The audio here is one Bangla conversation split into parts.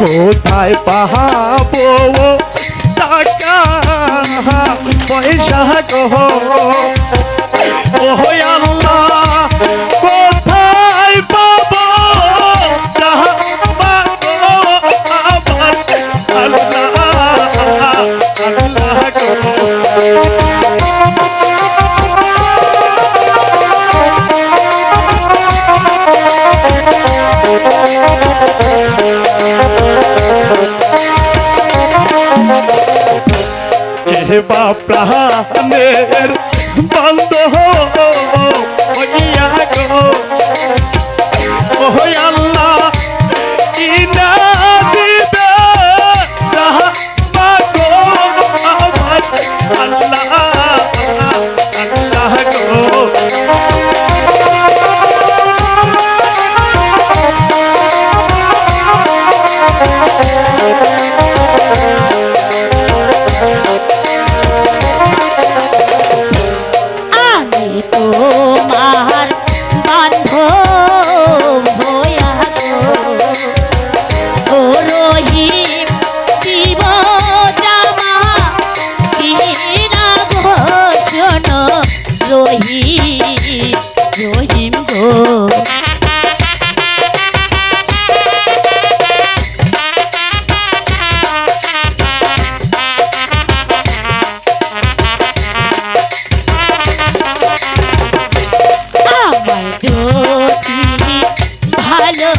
কোথায় পাহাবো টাকা পয়সা কহ? অপ্রাহা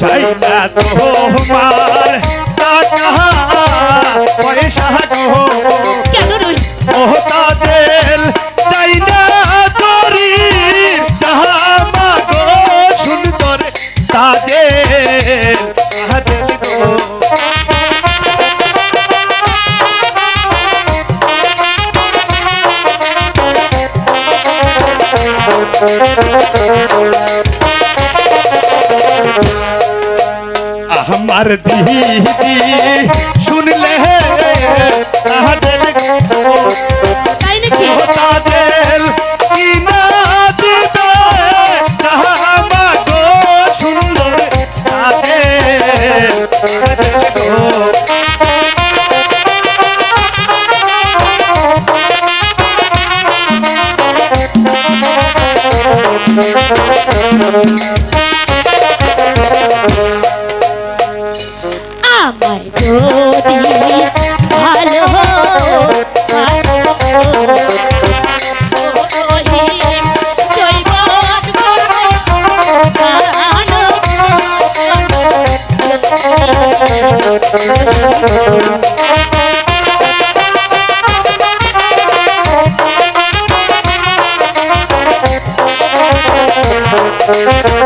চাই না তোমার টাকা পয়সা গো। কেন রহিম ও তাদের চাই না চরি জামা গো সুন্দর তাদের তাদের গো। আমার দিদি শুনলে নাকি তাদের কি? না দিবে তাহামা গো সুন্দর তাদের তাদের গো Thank